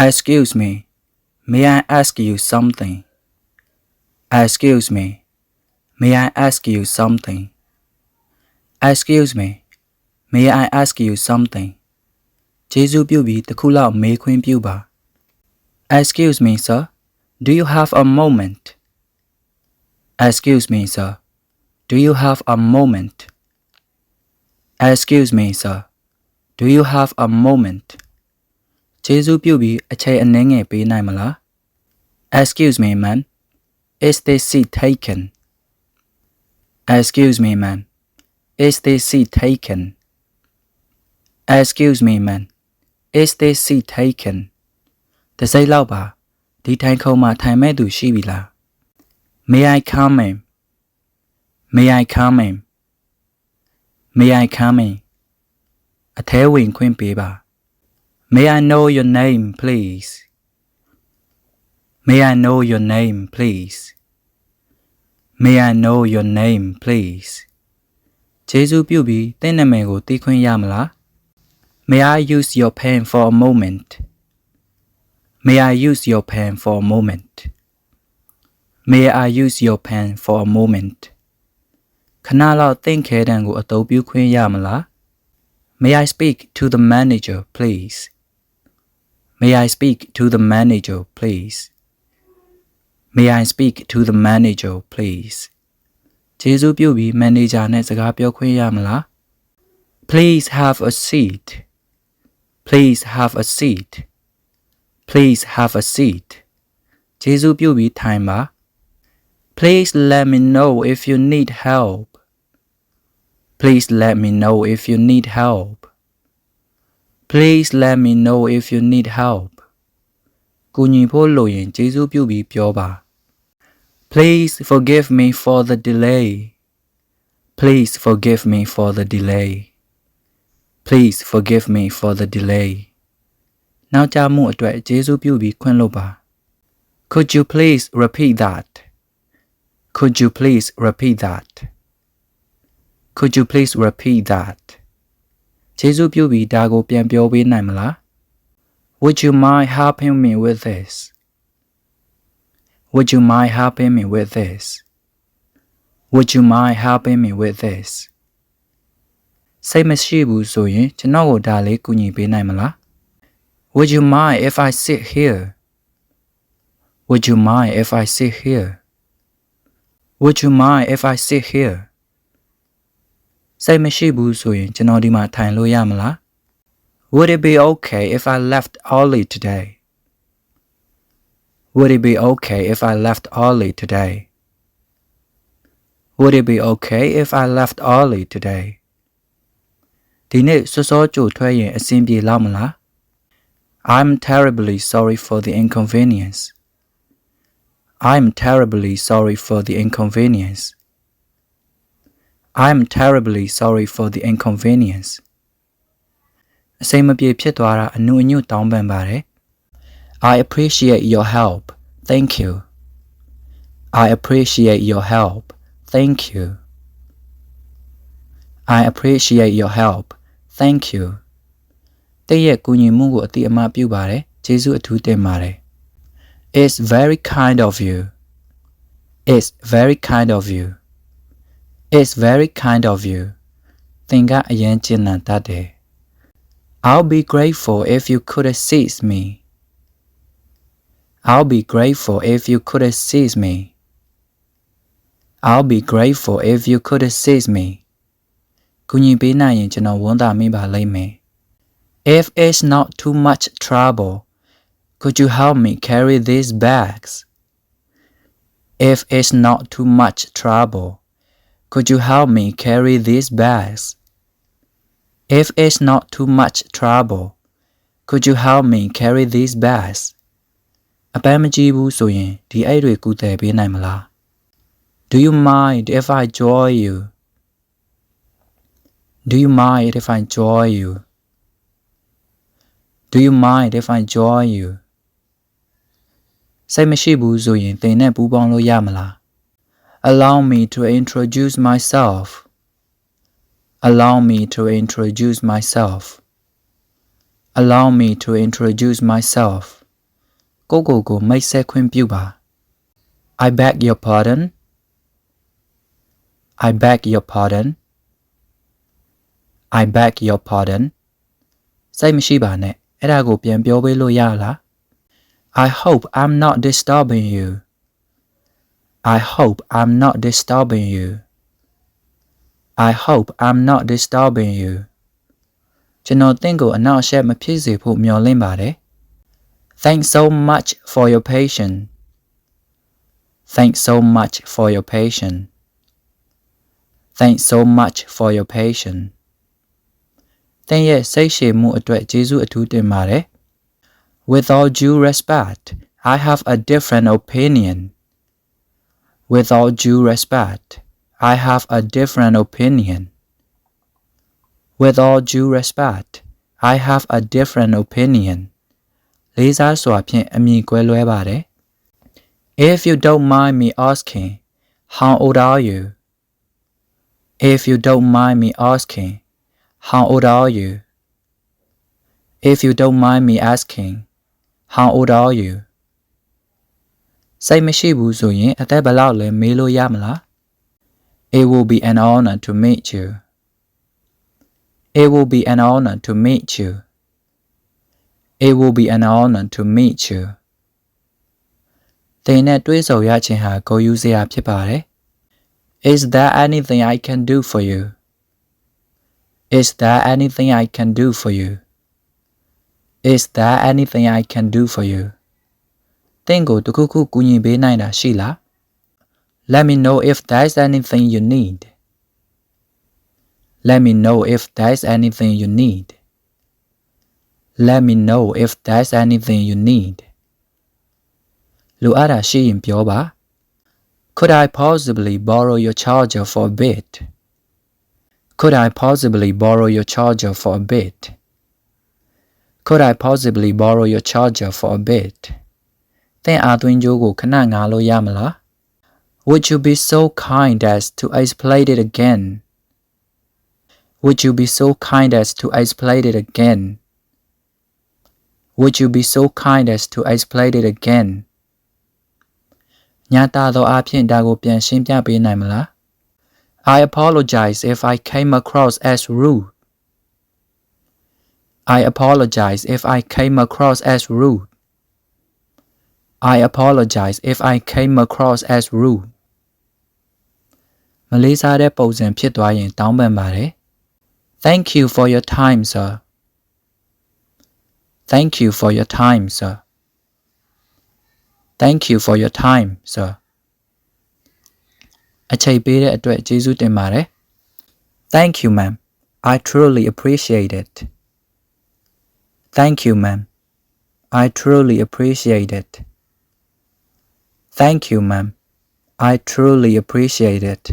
Excuse me. May I ask you something? Excuse me. May I ask you something? Excuse me. May I ask you something? ကျေးဇူးပြုပြီးတစ်ခုလောက်မေးခွင့်ပြုပါ Excuse me, sir. Do you have a moment? Excuse me, sir. Do you have a moment? Excuse me, sir. Do you have a moment? ကျေးဇူးပြုပြီးအချိန်အနည်းငယ်ပေးနိုင်မလား Excuse me, man. Is this seat taken? Excuse me, man. Is this seat taken? Excuse me, man. Is this seat taken? တစိမ့်လောက်ပါဒီထိုင်ခုံမှာထိုင်မဲ့သူရှိပြီလား May I come in? May I come in? May I come in? အထဲဝင်ခွင့်ပေးပါ May I know your name, please? May I know your name, please? May I know your name, please? ကျေးဇူးပြုပြီးတင့်နာမည်ကိုသိခွင့်ရမလား May I use your pen for a moment? May I use your pen for a moment? May I use your pen for a moment? ခဏလောက်သင်ခဲတံကိုအသုံးပြုခွင့်ရမလား May I speak to the manager, please? May I speak to the manager, please? May I speak to the manager, please? ကျေးဇူးပြုပြီးမန်နေဂျာနဲ့စကားပြောခွင့်ရမလား Please have a seat. Please have a seat. Please have a seat. ကျေးဇူးပြုပြီးထိုင်ပါ Please let me know if you need help. Please let me know if you need help. Please let me know if you need help. ကူညီဖို့လိုရင်ကျေးဇူးပြုပြီးပြောပါ Please forgive me for the delay. Please forgive me for the delay. Please forgive me for the delay. နောက်ကျမှုအတွက်ကျေးဇူးပြုပြီးခွင့်လွှတ်ပါ Could you please repeat that? Could you please repeat that? Could you please repeat that? ကျေးဇူးပြုပြီးဒါကိုပြန်ပြောပေးနိုင်မလား Would you mind helping me with this? Would you mind helping me with this? Would you mind helping me with this? စိတ်မရှိဘူးဆိုရင်ကျွန်တော်ကိုဒါလေးကူညီပေးနိုင်မလား Would you mind if I sit here? Would you mind if I sit here? Would you mind if I sit here? စိတ်မရှိဘူးဆိုရင်ကျွန်တော်ဒီမှာထိုင်လို့ရမလား Would it be okay if I left early today? Would it be okay if I left early today? Would it be okay if I left early today? ဒီနေ့စောစောကြိုထွက်ရင်အဆင်ပြေလောက်မလား I'm terribly sorry for the inconvenience. I'm terribly sorry for the inconvenience. I'm terribly sorry for the inconvenience. အစိမ်မပြေဖြစ်သွားတာအနုအညွတ်တောင်းပန်ပါတယ် I appreciate your help. Thank you. I appreciate your help. Thank you. I appreciate your help. Thank you. တည့်ရဲ့ကူညီမှုကိုအတိအမှပြုပါတယ်ကျေးဇူးအထူးတင်ပါတယ် It's very kind of you. It's very kind of you. It's very kind of you. သင်ကအရင်ကျဉ်းတတ်တယ် I'll be grateful if you could assist me. I'll be grateful if you could assist me. I'll be grateful if you could assist me. ကူညီပေးနိုင်ရင်ကျွန်တော်ဝန်တာမိပါလိမ့်မယ် If it's not too much trouble, could you help me carry these bags? If it's not too much trouble, could you help me carry these bags? If it's not too much trouble, could you help me carry these bags? အပန်းမကြီးဘူးဆိုရင်ဒီအိတ်တွေကူတယ်ပေးနိုင်မလား Do you mind if I join you? Do you mind if I join you? Do you mind if I join you? စိတ်မရှိဘူးဆိုရင်သင်နဲ့ပူးပေါင်းလို့ရမလား Allow me to introduce myself. Allow me to introduce myself. Allow me to introduce myself. ကိုကိုကိုမိတ်ဆက်ခွင့်ပြုပါ I beg your pardon I beg your pardon I beg your pardon စိတ်မရှိပါနဲ့အဲ့ဒါကိုပြန်ပြောပေးလို့ရလား I hope I'm not disturbing you I hope I'm not disturbing you I hope I'm not disturbing you ကျွန်တော်တင့်ကိုအနောက်အရှက်မဖြစ်စေဖို့မျှော်လင့်ပါတယ် Thanks so much for your patience Thanks so much for your patience Thanks so much for your patience သင်ရဲ့စိတ်ရှည်မှုအတွက်ကျေးဇူးအထူးတင်ပါတယ် With all due respect I have a different opinion With all due respect I have a different opinion With all due respect I have a different opinion လေးစားစွာဖြင့်အမည်ကွဲလွဲပါတယ် If you don't mind me asking how old are you If you don't mind me asking how old are you If you don't mind me asking how old are you စိတ်မရှိဘူးဆိုရင်အသက်ဘယ်လောက်လဲမေးလို့ရမလား It will be an honor to meet you It will be an honor to meet you It will be an honor to meet you သင်နဲ့တွေ့ဆုံရခြင်းဟာဂုဏ်ယူစရာဖြစ်ပါတယ် Is there anything I can do for you Is there anything I can do for you Is there anything I can do for you သ င်ကိုတခုခုကူညီပေးနိုင်တာရှိလား Let me know if there's anything you need Let me know if there's anything you need Let me know if there's anything you need လိုအပ်တာရှိရင်ပြောပါ Could I possibly borrow your charger for a bit Could I possibly borrow your charger for a bit Could I possibly borrow your charger for a bit သင်အားသွင်းကြိုးကိုခဏငားလို့ရမလား Would you be so kind as to explain it again Would you be so kind as to explain it again Would you be so kind as to explain it again ညာတာသောအဖြစ်ဒါကိုပြန်ရှင်းပြပေးနိုင်မလား I apologize if I came across as rude I apologize if I came across as rude I apologize if I came across as rude မလေးစားတဲ့ပုံစံဖြစ်သွားရင်တောင်းပန်ပါတယ် Thank you for your time sir Thank you for your time sir Thank you for your time sir အချိန်ပေးတဲ့အတွက်ကျေးဇူးတင်ပါတယ် Thank you ma'am I truly appreciate it Thank you ma'am I truly appreciate it Thank you ma'am I truly appreciate it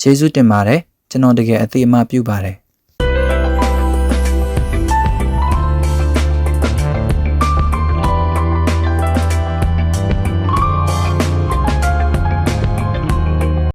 ကျေးဇူးတင်ပါတယ်ကျွန်တော်တကယ်အသိအမှတ်ပြုပါတယ်